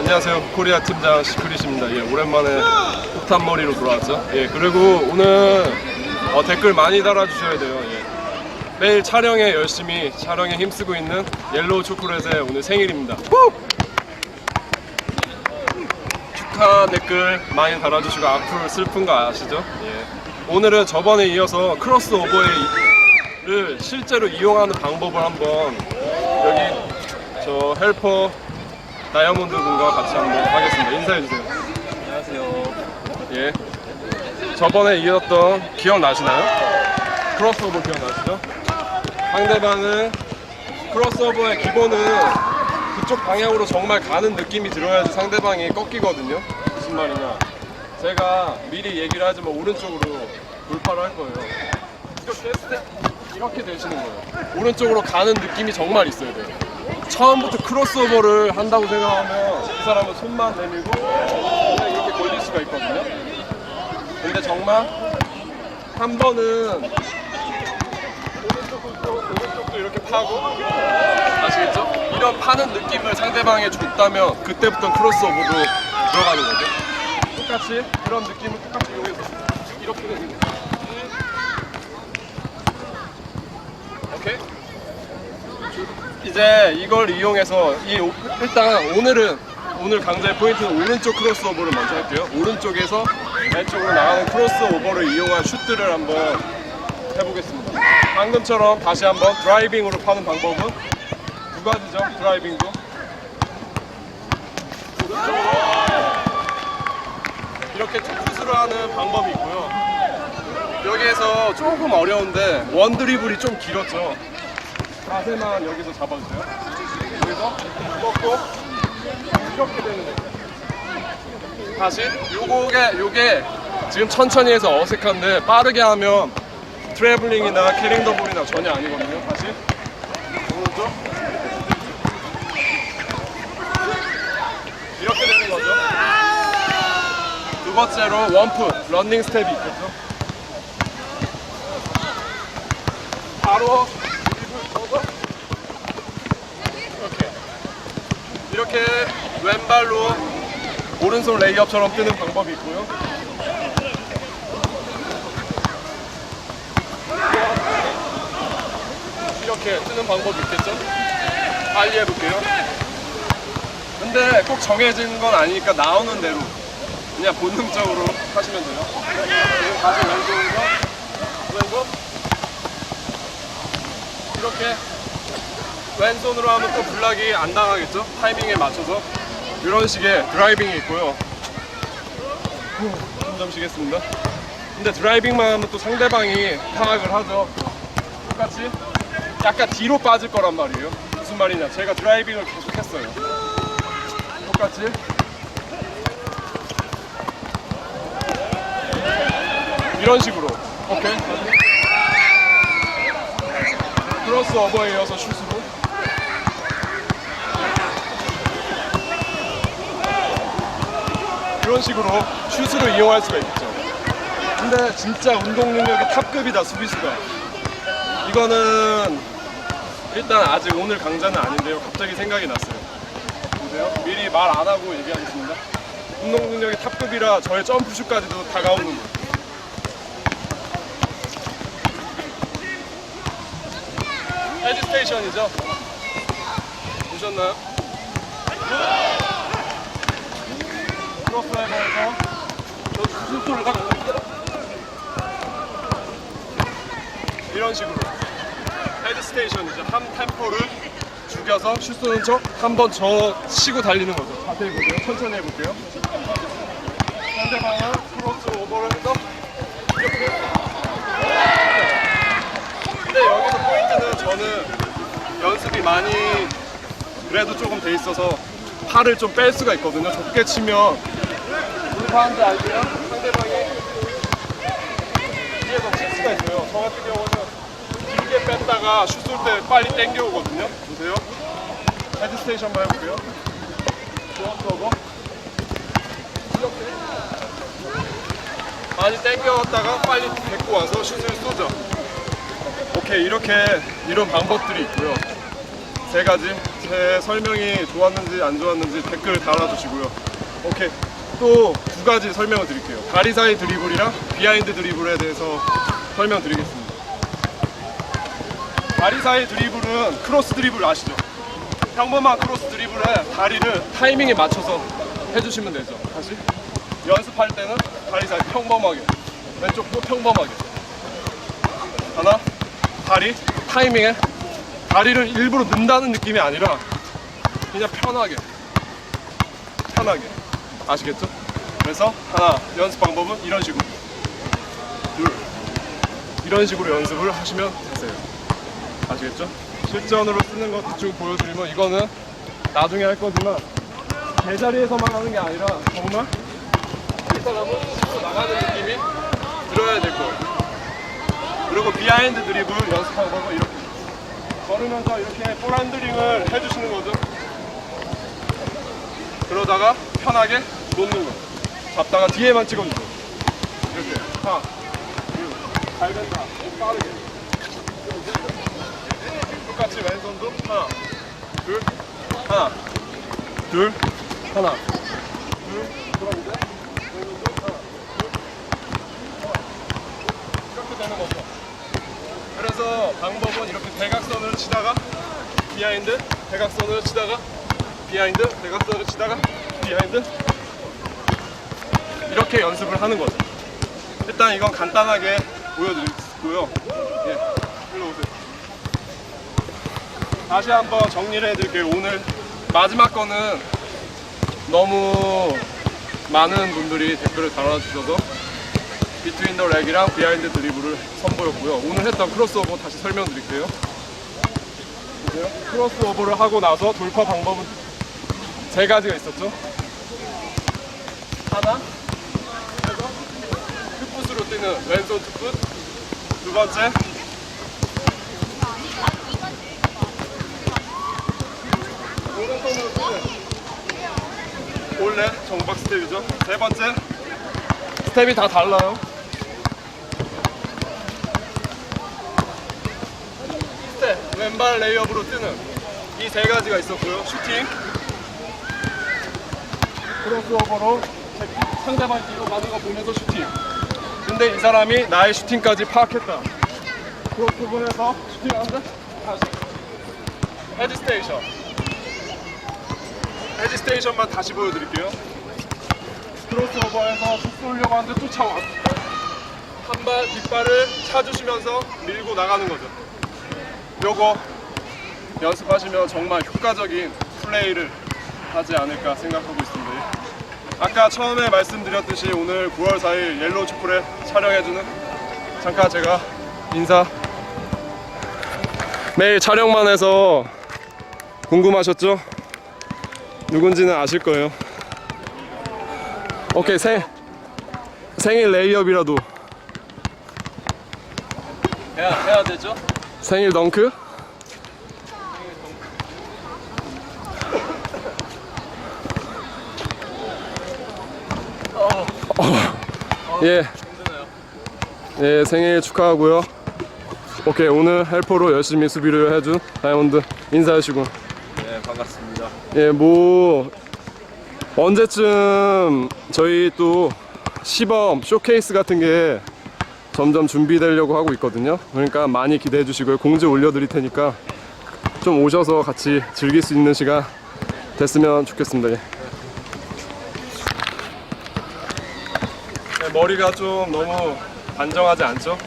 안녕하세요. 코리아 팀장 시크릿입니다. 예, 오랜만에 폭탄 머리로 돌아왔죠. 예, 그리고 오늘 어, 댓글 많이 달아주셔야 돼요. 예. 매일 촬영에 열심히 촬영에 힘쓰고 있는 옐로우 초콜릿의 오늘 생일입니다. 후! 축하 댓글 많이 달아주시고 악플 슬픈 거 아시죠? 예. 오늘은 저번에 이어서 크로스오버를 실제로 이용하는 방법을 한번 여기 저 헬퍼 다이아몬드 분과 같이 한번 하겠습니다. 인사해 주세요. 안녕하세요. 예. 저번에 이었던 기억나시나요? 크로스오버 기억나시죠? 상대방은 크로스오버의 기본은 그쪽 방향으로 정말 가는 느낌이 들어야지 상대방이 꺾이거든요. 무슨 말이냐? 제가 미리 얘기를 하지만 오른쪽으로 돌파를 할 거예요. 이렇게 했을 때 이렇게 되시는 거예요. 오른쪽으로 가는 느낌이 정말 있어야 돼요. 처음부터 크로스오버를 한다고 생각하면 이 사람은 손만 내밀고 이렇게 걸릴 수가 있거든요. 근데 정말 한 번은 오른쪽도, 이렇게 파고 아시겠죠? 이런 파는 느낌을 상대방에 줬다면 그때부터 크로스오버로 들어가는 거죠. 똑같이 그런 느낌을 똑같이 이용해서 이렇게 되는 거예요. 오케이? 이제 이걸 이용해서 이 오- 일단 오늘은 오늘 강좌의 포인트는 오른쪽 크로스오버를 먼저 할게요. 오른쪽에서 왼쪽으로 나가는 크로스오버를 이용한 슛들을 한번 해보겠습니다. 방금처럼 다시 한번 드라이빙으로 파는 방법은 두 가지죠. 드라이빙도 이렇게 투수를 하는 방법이 있고요. 여기에서 조금 어려운데 원 드리블이 좀 길었죠. 자세만 여기서 잡아주세요. 여기서 꺾고 이렇게 되는 거예요. 다시 요게 요게 지금 천천히 해서 어색한데 빠르게 하면 트래블링이나 캐링 더블이나 전혀 아니거든요. 다시 오른쪽 이렇게 되는 거죠. 두 번째로 원풋 런닝 스텝이 있겠죠. 바로 이렇게 이렇게 왼발로 오른손 레이업처럼 뜨는 방법이 있고요. 이렇게 뜨는 방법이 있겠죠? 빨리 해볼게요. 근데 꼭 정해진 건 아니니까 나오는 대로 그냥 본능적으로 하시면 돼요. 다시 왼손으로 왼손 이렇게 왼손으로 하면 또 블락이 안 당하겠죠? 타이밍에 맞춰서 이런 식의 드라이빙이 있고요. 후, 숨좀 쉬겠습니다. 근데 드라이빙만 하면 또 상대방이 파악을 하죠. 똑같이 약간 뒤로 빠질 거란 말이에요. 무슨 말이냐? 제가 드라이빙을 계속 했어요. 똑같이 이런 식으로. 오케이. 크로스 오버에 이어서 슛으로. 이런 식으로 슛으로 이용할 수가 있겠죠. 근데 진짜 운동 능력이 탑급이다 수비수가. 이거는 일단 아직 오늘 강좌는 아닌데요. 갑자기 생각이 났어요. 보세요. 미리 말 안 하고 얘기하겠습니다. 운동 능력이 탑급이라 저의 점프슛까지도 다가오는 거예요. 헤지스테이션이죠. 보셨나요? 크로스라이버에서 저 수술을 갖고 이런 식으로 헤드 스테이션이죠. 한 템포를 죽여서 슛 쏘는 척 한 번 저 치고 달리는 거죠. 자세히 보세요. 천천히 해볼게요. 상대방은 크로스 오버를 해서 이렇게 근데 여기서 포인트는 저는 연습이 많이 그래도 조금 돼 있어서 팔을 좀 뺄 수가 있거든요. 좁게 치면 돌 파한지 알고요. 상대방이 뒤에서 칠 수가 있어요. 저 같은 경우는 길게 뺐다가 슛 쏠 때 빨리 당겨오거든요. 보세요. 헤드 스테이션 한번 해볼게요. 이렇게. 많이 당겨왔다가 빨리 데리고 와서 슛을 쏘죠. 오케이 이렇게 이런 방법들이 있고요. 세 가지 제 설명이 좋았는지 안 좋았는지 댓글 달아주시고요. 오케이 또 두 가지 설명을 드릴게요. 다리 사이 드리블이랑 비하인드 드리블에 대해서 설명드리겠습니다. 다리 사이 드리블은 크로스 드리블 아시죠? 평범한 크로스 드리블에 다리를 타이밍에 맞춰서 해주시면 되죠. 다시 연습할 때는 다리 사이 평범하게 왼쪽도 평범하게 하나 다리 타이밍에 다리를 일부러 는다는 느낌이 아니라 그냥 편하게 편하게 아시겠죠? 그래서 하나 연습 방법은 이런 식으로 둘 이런 식으로 연습을 하시면 되세요 아시겠죠? 실전으로 쓰는 거 대충 보여드리면 이거는 나중에 할 거지만 제자리에서만 하는 게 아니라 정말 이 사람은 치고 나가는 느낌이 들어야 될 거예요 그리고 비하인드 드리블 연습 방법은 이렇게 걸으면서 이렇게 볼 핸들링을 해주시는 거죠. 그러다가 편하게 놓는 거. 잡다가 뒤에만 찍어주세요. 이렇게. 하나, 둘, 잘 된다. 빠르게. 똑같이 왼손도 하나, 둘, 하나, 둘, 하나, 둘, 이제 왼손도 둘. 이렇게 되는 거죠. 그래서 방법은 이렇게 대각선을 치다가 비하인드 대각선을 치다가 비하인드 대각선을 치다가 비하인드 이렇게 연습을 하는 거죠. 일단 이건 간단하게 보여드리고요. 예, 일로 오세요. 다시 한번 정리를 해드릴게요. 오늘 마지막 거는 너무 많은 분들이 댓글을 달아주셔서 비트윈 더 렉이랑 비하인드 드리블을 선보였고요. 오늘 했던 크로스오버 다시 설명드릴게요. 보세요. 크로스오버를 하고 나서 돌파 방법은 세 가지가 있었죠. 하나, 해서 풋풋으로 뛰는 왼손 투풋. 두 번째, 오른손으로 뛰는 원래 정박 스텝이죠. 세 번째, 스텝이 다 달라요. 스텝, 왼발 레이업으로 뜨는 이 세 가지가 있었고요. 슈팅, 크로스오버로 상대방 뒤로 가는 거 보면서 슈팅. 근데 이 사람이 나의 슈팅까지 파악했다. 크로스오버에서 슈팅하는데 다시 헤드 스테이션. 헤드 스테이션만 다시 보여드릴게요. 크로스오버에서 슛 쏘려고 하는데 쫓아와 한 발 뒷발을 차주시면서 밀고 나가는 거죠 요거 연습하시면 정말 효과적인 플레이를 하지 않을까 생각하고 있습니다 아까 처음에 말씀드렸듯이 오늘 9월 4일 옐로우 초콜릿 촬영해주는 잠깐 제가 인사 매일 촬영만 해서 궁금하셨죠? 누군지는 아실 거예요 오케이 생 생일 레이업이라도 해야, 해야 되죠? 생일 덩크 예. 예 생일 축하하고요 오케이 오늘 헬퍼로 열심히 수비를 해준 다이아몬드 인사하시고 네, 반갑습니다. 예, 뭐 언제쯤 저희 또 시범 쇼케이스 같은 게 점점 준비되려고 하고 있거든요. 그러니까 많이 기대해 주시고요. 공지 올려드릴 테니까 좀 오셔서 같이 즐길 수 있는 시간 됐으면 좋겠습니다. 예. 머리가 좀 너무 단정하지 않죠?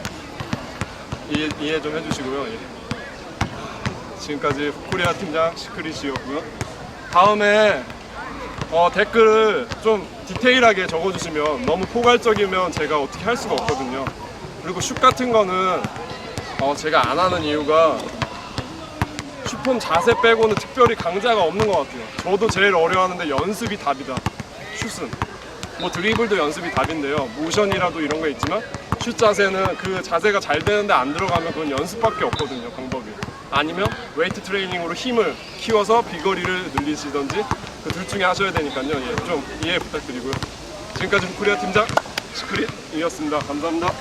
이해, 이해 좀 해주시고요. 예. 지금까지 코리아 팀장 시크릿이었고요. 다음에 어, 댓글을 좀 디테일하게 적어주시면 너무 포괄적이면 제가 어떻게 할 수가 없거든요. 그리고 슛 같은 거는 어, 제가 안 하는 이유가 슈폼 자세 빼고는 특별히 강자가 없는 것 같아요. 저도 제일 어려워하는데 연습이 답이다. 슛은 뭐 드리블도 연습이 답인데요. 모션이라도 이런 거 있지만 슛 자세는 그 자세가 잘 되는데 안 들어가면 그건 연습밖에 없거든요. 방법이. 아니면 웨이트 트레이닝으로 힘을 키워서 비거리를 늘리시던지 그 둘 중에 하셔야 되니까요. 예, 좀 이해 부탁드리고요. 지금까지 코리아 팀장 시크릿이었습니다. 감사합니다.